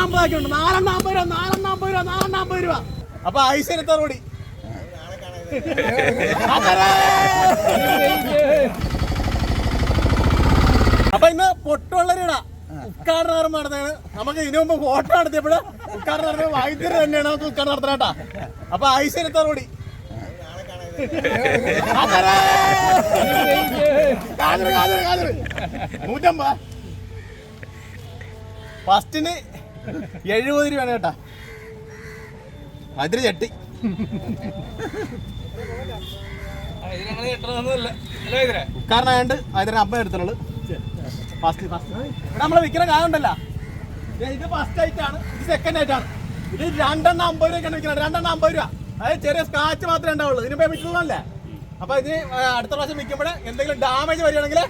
നാലെണ്ണം അമ്പതൊക്കെ രൂപ നാലെണ്ണം രൂപ നാലെണ്ണം രൂപ അപ്പൊ ഐശ്വര്യ എത്ര കൂടി അപ്പൊ ഇന്ന് പൊട്ടുള്ളവരുടെ ഉദ്ഘാടനം നടന്നതാണ് നമുക്ക് ഇതിനു മുമ്പ് ഫോട്ടോ നടത്തിയപ്പോൾ ഉദ്ഘാടനം നടത്തിയ വൈദ്യുതി തന്നെയാണ് നമുക്ക് ഉദ്ഘാടനം നടത്തണേട്ടാ അപ്പൊ ഐശ്വര്യ എത്ര കൂടി ഫസ്റ്റിന് എഴുപത് രൂപയാണ് കേട്ടാ. അതിന് ചട്ടി ആയതുകൊണ്ട് അതിന് അമ്മ എടുത്തുള്ളൂ ഫസ്റ്റ് ഫസ്റ്റ് ഇവിടെ നമ്മൾ വിൽക്കുന്ന കായുണ്ടല്ലോ ഇത് ഫസ്റ്റ് ആയിട്ടാണ് ഇത് സെക്കൻഡ് ആയിട്ടാണ് ഇത് രണ്ടെണ്ണം അമ്പത് രൂപയ്ക്കാണ് വിൽക്കുന്നത് രണ്ടെണ്ണം അമ്പത് രൂപ. അതായത് ചെറിയ സ്ക്രാച്ച് മാത്രമേ ഉണ്ടാവുള്ളൂ. ഇതിന് പോയി വിൽക്കുന്നതല്ലേ? അപ്പൊ ഇത് അടുത്ത പ്രാവശ്യം വിൽക്കുമ്പോഴേ എന്തെങ്കിലും ഡാമേജ് വരികയാണെങ്കിൽ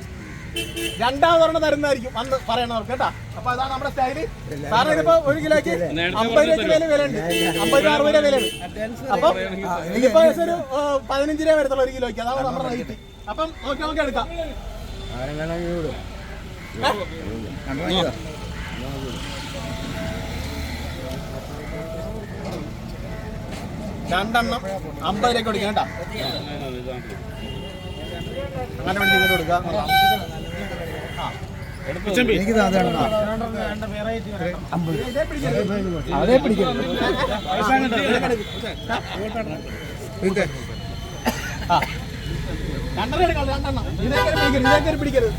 രണ്ടാമത് ഒരെണ്ണം തരുന്നതായിരിക്കും അന്ന് പറയണവർക്ക് കേട്ടാ. അപ്പൊ അതാണ് നമ്മുടെ സ്റ്റൈൽ. കാരണം ഇതിപ്പോ ഒരു കിലോയ്ക്ക് അമ്പത് രൂപയ്ക്ക് വില വിലയുണ്ട്. അമ്പത് രൂപ അറുപത് രൂപ വിലയുണ്ട് അപ്പൊ ഇതിപ്പോ ഒരു പതിനഞ്ച് രൂപ വരത്തുള്ള ഒരു കിലോയ്ക്ക്. അതാണ് നമ്മുടെ റേറ്റ് അപ്പം നോക്കി നോക്കി എടുക്കാം. രണ്ടെണ്ണം അമ്പത് രൂപ കൊടുക്കണം കേട്ടാ അങ്ങനെ വേണ്ടി ഇങ്ങോട്ട് കൊടുക്കാം. എനിക്ക് അതേ പിടിക്കരുത് പിടിക്കരുത്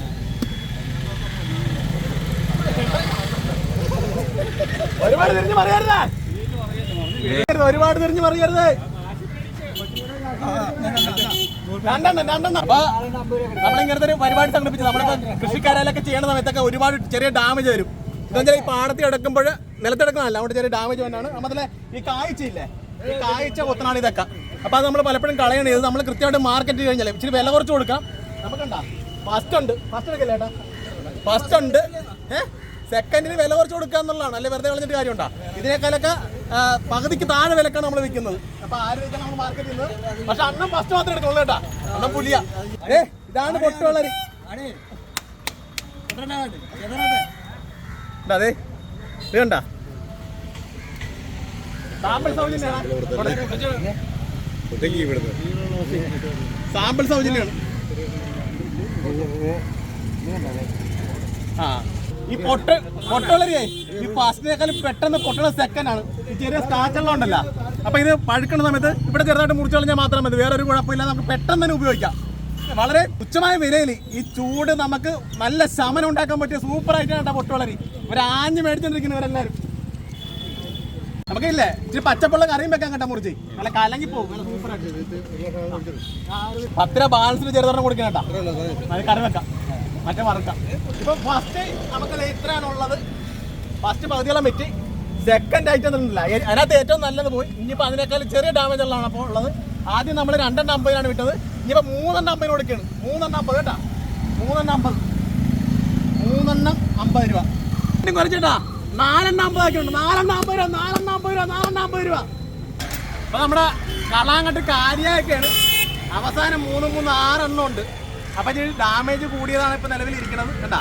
ഒരുപാട് തിരിഞ്ഞ് പറയരുത് ഒരുപാട് തിരിഞ്ഞ് പറയരുത് നമ്മളിങ്ങനത്തെ ഒരു പരിപാടി സംഘടിപ്പിച്ചു. നമ്മളിപ്പോ കൃഷിക്കാരൊക്കെ ചെയ്യണ സമയത്തൊക്കെ ഒരുപാട് ചെറിയ ഡാമേജ് വരും. എന്താ ഈ പാടത്തി എടുക്കുമ്പോൾ നിലത്തെടുക്കുന്നതല്ല അവിടെ ചെറിയ ഡാമേജ് വന്നാണ്. നമ്മളെ ഈ കാഴ്ചയില്ലേ ഈ കാഴ്ച കൊത്തനാണ് ഇതൊക്കെ. അപ്പൊ അത് നമ്മൾ പലപ്പോഴും കളയണത് ഇത് നമ്മൾ കൃത്യമായിട്ട് മാർക്കറ്റ് കഴിഞ്ഞാൽ ഇച്ചിരി വില കുറച്ച് കൊടുക്കാം. നമുക്കുണ്ടാ? ഫസ്റ്റ് ഉണ്ട്. ഫസ്റ്റ് എടുക്കല്ലേ ഫസ്റ്റ് ഉണ്ട്. ഏഹ് സെക്കൻഡിന് വില കുറച്ച് കൊടുക്കുക എന്നുള്ളതാണ് അല്ലെ വെറുതെ കളഞ്ഞിട്ട് കാര്യമുണ്ടോ? ഇതിനേക്കാളൊക്കെ പകുതിക്ക് താഴെ വിലക്കാണ് നമ്മൾ വിൽക്കുന്നത്. അപ്പൊ ആര് വിൽക്കാൻ നമ്മൾ മാർക്കറ്റ് നിന്ന് പക്ഷെ അണ്ണം ഫസ്റ്റ് മാത്രം എടുക്കുള്ളൂ കേട്ടാ. അണ്ണം പുലിയ ഏ ഇതാണ് പൊട്ടുവളരി അതെ ഇത് സാമ്പിൾ സൗജന്യമാണ് സാമ്പിൾ സൗജന്യമാണ് ആ. ഈ പൊട്ട പൊട്ടുള്ളരിയായി ഈ ഫസ്റ്റിനേക്കാളും പെട്ടെന്ന് പൊട്ടണ സെക്കൻഡ് ആണ്. ഈ ചെറിയ സ്റ്റാച്ചുള്ള ഉണ്ടല്ല അപ്പൊ ഇത് പഴുക്കണ സമയത്ത് ഇവിടെ ചെറുതായിട്ട് മുറിച്ച് കളഞ്ഞാൽ മാത്രം മതി. വേറെ ഒരു കുഴപ്പമില്ല. നമുക്ക് പെട്ടെന്ന് തന്നെ ഉപയോഗിക്കാം. വളരെ തുച്ഛമായ വിലയിൽ ഈ ചൂട് നമുക്ക് നല്ല ശമനം ഉണ്ടാക്കാൻ പറ്റിയ സൂപ്പർ ആയിട്ടാണ് കേട്ടോ പൊട്ടുവളരി. ഒരു ആഞ്ഞ് മേടിച്ചോണ്ടിരിക്കുന്നവരെല്ലാരും നമുക്കില്ലേ? ഇച്ചിരി പച്ചപ്പുള്ള കറിയും വെക്കാൻ കേട്ടോ മുറിച്ച്. നല്ല കലങ്ങി പോകും. പത്തര ബാലൻസിന് ചെറുതൊരെണ്ണം കൊടുക്കണം കേട്ടോ. അത് കറി വെക്കാം. മറ്റേ മറക്കാം ഇപ്പൊ ഫസ്റ്റ് നമുക്ക് ദേ ഇത്രയാണുള്ളത്. ഫസ്റ്റ് പകുതിയോളം വെറ്റി സെക്കൻഡ് ഐറ്റം ഉണ്ടല്ല അതിനകത്ത് ഏറ്റവും നല്ലത് പോയി. ഇനിയിപ്പോൾ അതിനേക്കാൾ ചെറിയ ഡാമേജ് ഉള്ളതാണ് അപ്പോൾ ഉള്ളത്. ആദ്യം നമ്മൾ രണ്ടെണ്ണം അമ്പതിനാണ് വിട്ടത്. ഇനിയിപ്പോൾ മൂന്നെണ്ണം അമ്പതിന് കൊടുക്കുകയാണ് മൂന്നെണ്ണം അമ്പത് കേട്ടാ? മൂന്നെണ്ണം അമ്പത്. മൂന്നെണ്ണം അമ്പത് രൂപ. ഇനി കുറച്ചിട്ടാ? നാലെണ്ണം അമ്പത് ആക്കിയുണ്ട് നാലെണ്ണം അമ്പത് രൂപ നാലെണ്ണം അമ്പത് രൂപ നാലെണ്ണം അമ്പത് രൂപ. അപ്പൊ നമ്മുടെ കളാങ്കട്ട് കാര്യമൊക്കെയാണ് അവസാനം മൂന്ന് മൂന്ന് ആറെണ്ണം ഉണ്ട്. അപ്പൊ ഇതിന് ഡാമേജ് കൂടിയതാണ് ഇപ്പൊ നിലവിൽ ഇരിക്കുന്നത്. കേട്ടാ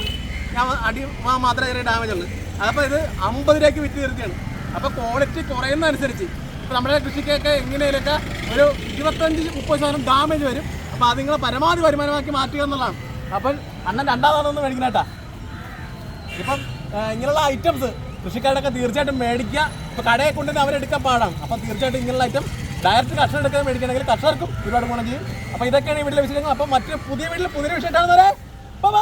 ഞാൻ അടി മാത്രമേ ചെറിയ ഡാമേജ് ഉള്ളൂ. അതപ്പോൾ ഇത് അമ്പത് രൂപയ്ക്ക് വിറ്റ് തീർച്ചയാണ് അപ്പോൾ ക്വാളിറ്റി കുറയുന്ന അനുസരിച്ച് ഇപ്പൊ നമ്മുടെ കൃഷിക്കൊക്കെ എങ്ങനെയൊക്കെ ഒരു ഇരുപത്തഞ്ച് മുപ്പത് ശതമാനം ഡാമേജ് വരും. അപ്പൊ അത് നിങ്ങളെ പരമാവധി വരുമാനമാക്കി മാറ്റുക എന്നുള്ളതാണ്. അപ്പം അണ്ണൻ ഒന്ന് മേടിക്കണേട്ടാ ഇപ്പം ആ, ഇങ്ങനെയുള്ള ഐറ്റംസ് കൃഷിക്കാരൊക്കെ തീർച്ചയായിട്ടും മേടിക്കുക. ഇപ്പൊ കടയെ കൊണ്ടുവന്ന് അവരെടുക്കാൻ പാടാണ്. അപ്പം തീർച്ചയായിട്ടും ഇങ്ങനെയുള്ള ഐറ്റം ഡയറക്റ്റ് കർഷകർ എടുക്കാൻ മേടിക്കണമെങ്കിൽ കർഷകർക്കും ഒരുപാട് ഗുണം ചെയ്യും. അപ്പോൾ ഇതൊക്കെയാണ് ഈ വീട്ടിലെ വിശേഷങ്ങൾ. അപ്പം മറ്റൊരു പുതിയ വീട്ടിൽ പുതിയ വിഷയം ബൈ